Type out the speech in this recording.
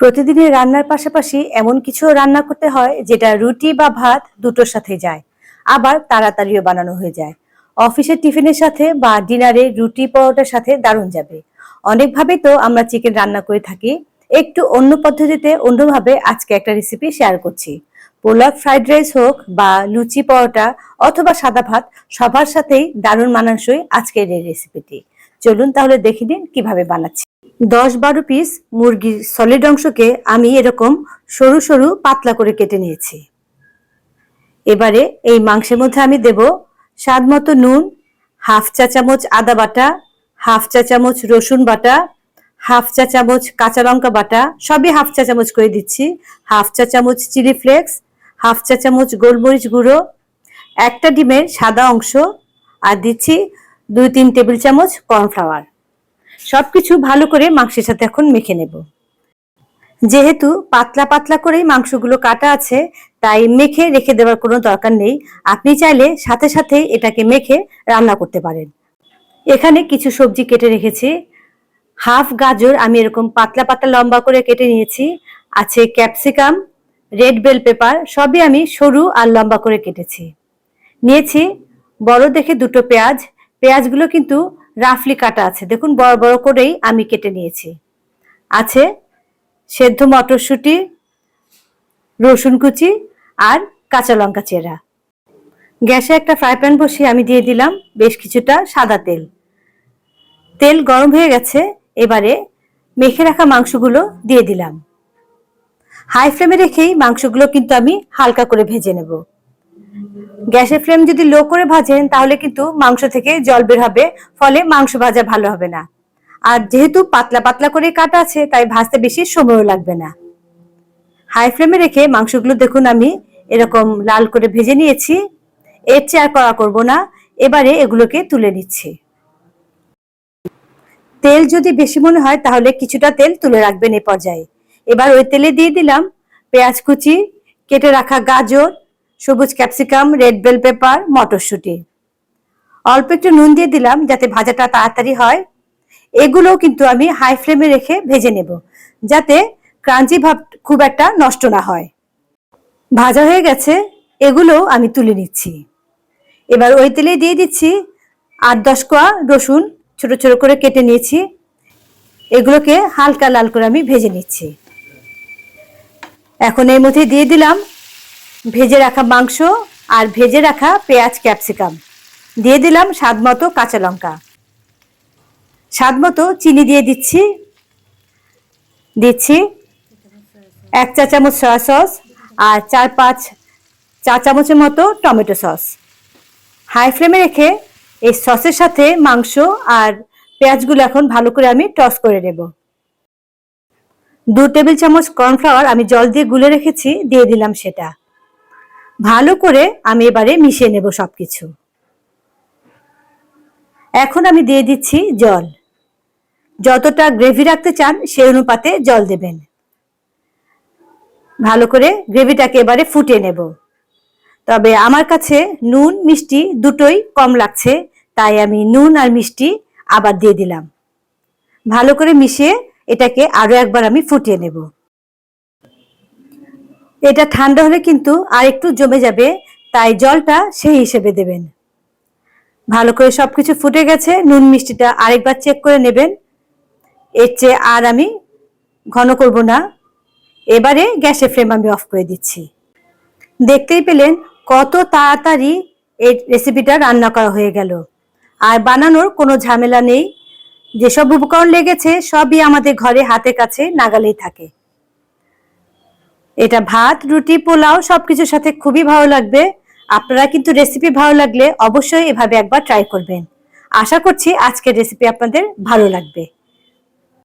প্রতিদিনের রান্নার পাশাপাশি এমন কিছু রান্না করতে হয় যেটা রুটি বা ভাত দুটোর সাথে যায়, আবার তাড়াতাড়িও বানানো হয়ে যায়। অফিসের টিফিনের সাথে বা ডিনারে রুটি পরোটার সাথে দারুণ যাবে। অনেকভাবে তো আমরা চিকেন রান্না করে থাকি। একটু অন্য পদ্ধতিতে অন্যভাবে আজকে একটা রেসিপি শেয়ার করছি। পোলাও ফ্রাইড রাইস হোক বা লুচি পরোটা অথবা সাদা ভাত, সবার সাথেই দারুণ মানানসই আজকের এই রেসিপিটি চলুন তাহলে দেখে নিন কীভাবে বানাচ্ছি। দশ বারো পিস মুরগির সলিড অংশকে আমি এরকম সরু সরু পাতলা করে কেটে নিয়েছি। এবারে এই মাংসের মধ্যে আমি দেব স্বাদ মতো নুন, হাফ চা চামচ আদা বাটা, হাফ চা চামচ রসুন বাটা, হাফ চা চামচ কাঁচা লঙ্কা বাটা, সবই হাফ চা চামচ করে দিচ্ছি। হাফ চা চামচ চিলি ফ্লেক্স, হাফ চা চামচ গোলমরিচ গুঁড়ো, একটা ডিমের সাদা অংশ, আর দিচ্ছি দুই তিন টেবিল চামচ কর্নফ্লাওয়ার। সবকিছু ভালো করে মাংসের সাথে এখন মেখে নেব। যেহেতু পাতলা পাতলা করেই মাংসগুলো কাটা আছে, তাই মেখে রেখে দেওয়ার কোনো দরকার নেই। আপনি চাইলে সাথে সাথে এটাকে মেখে রান্না করতে পারেন। এখানে কিছু সবজি কেটে রেখেছি। হাফ গাজর আমি এরকম পাতলা পাতলা লম্বা করে কেটে নিয়েছি। আছে ক্যাপসিকাম, রেড বেল পেপার, সবই আমি সরু আর লম্বা করে কেটেছি। নিয়েছি বড় দেখে দুটো পেঁয়াজ। পেঁয়াজগুলো কিন্তু রাফলি কাটা আছে। দেখুন, বড় বড় করেই আমি কেটে নিয়েছি। আছে সেদ্ধ মটরশুঁটি, রসুন কুচি আর কাঁচা লঙ্কা চেরা। গ্যাসে একটা ফ্রাই প্যান বসিয়ে আমি দিয়ে দিলাম বেশ কিছুটা সাদা তেল। তেল গরম হয়ে গেছে, এবারে মেখে রাখা মাংসগুলো দিয়ে দিলাম। হাই ফ্লেমে রেখেই মাংসগুলো কিন্তু আমি হালকা করে ভেজে নেব। গ্যাসের ফ্লেম যদি লো করে ভাজেন, তাহলে কিন্তু মাংস থেকে জল বের হবে, ফলে মাংস ভাজা ভালো হবে না। আর যেহেতু পাতলা পাতলা করে কাটা আছে, তাই ভাজতে বেশি সময়ও লাগবে না। হাই ফ্লেমে রেখে মাংসগুলো দেখুন আমি এরকম লাল করে ভেজে নিয়েছি। এর চেয়ে আর করা করব না। এবারে এগুলোকে তুলে নিচ্ছি। তেল যদি বেশি মনে হয়, তাহলে কিছুটা তেল তুলে রাখবেন এ পর্যায়ে। এবার ওই তেলে দিয়ে দিলাম পেঁয়াজ কুচি, কেটে রাখা গাজর সবুজ ক্যাপসিকাম, রেড বেল পেপার, মটরশুঁটি। অল্প একটু নুন দিয়ে দিলাম যাতে ভাজাটা তাড়াতাড়ি হয়। এগুলো কিন্তু আমি হাই ফ্লেমে রেখে ভেজে নেব যাতে ক্রাঞ্চি ভাব খুব একটা নষ্ট না হয়। ভাজা হয়ে গেছে এগুলো আমি তুলে নিচ্ছি। এবার ওই তেলে দিয়ে দিচ্ছি আট দশ কোয়া রসুন ছোট ছোট করে কেটে নিয়েছি। এগুলোকে হালকা লাল করে আমি ভেজে নিচ্ছি। এখন এর মধ্যে দিয়ে দিলাম ভেজে রাখা মাংস আর ভেজে রাখা পেঁয়াজ ক্যাপসিকাম। দিয়ে দিলাম স্বাদ মতো কাঁচা লঙ্কা। স্বাদ মতো চিনি দিয়ে দিচ্ছি। দিচ্ছি এক চা চামচ সয়া সস আর চার পাঁচ চা চামচের মতো টমেটো সস হাই ফ্লেমে রেখে এই সসের সাথে মাংস আর পেঁয়াজগুলো এখন ভালো করে আমি টস করে নেব। দু টেবিল চামচ কর্নফ্লাওয়ার আমি জল দিয়ে গুলে রেখেছি, দিয়ে দিলাম সেটা। ভালো করে আমি এবারে মিশিয়ে নেব সবকিছু। এখন আমি দিয়ে দিচ্ছি জল। যতটা গ্রেভি রাখতে চান সেই অনুপাতে জল দেবেন। ভালো করে গ্রেভিটাকে এবারে ফুটিয়ে নেব। তবে আমার কাছে নুন, মিষ্টি দুটোই কম লাগছে, তাই আমি নুন আর মিষ্টি আবার দিয়ে দিলাম। ভালো করে মিশিয়ে এটাকে আরও একবার আমি ফুটিয়ে নেব। এটা ঠান্ডা হলে কিন্তু আর একটু জমে যাবে, তাই জলটা সেই হিসেবে দেবেন। ভালো করে সবকিছু ফুটে গেছে, নুন মিষ্টিটা আরেকবার চেক করে নেবেন। এর চেয়ে আর আমি ঘন করব না। এবারে গ্যাসের ফ্লেম আমি অফ করে দিচ্ছি। দেখতেই পেলেন কত তাড়াতাড়ি এই রেসিপিটা রান্না করা হয়ে গেল। আর বানানোর কোনো ঝামেলা নেই। যেসব উপকরণ লেগেছে সবই আমাদের ঘরে হাতের কাছে নাগালেই থাকে। এটা ভাত, রুটি, পোলাও সবকিছুর সাথে খুবই ভালো লাগবে। আপনারা কিন্তু রেসিপি ভালো লাগলে অবশ্যই এভাবে একবার ট্রাই করবেন। আশা করছি আজকের রেসিপি আপনাদের ভালো লাগবে।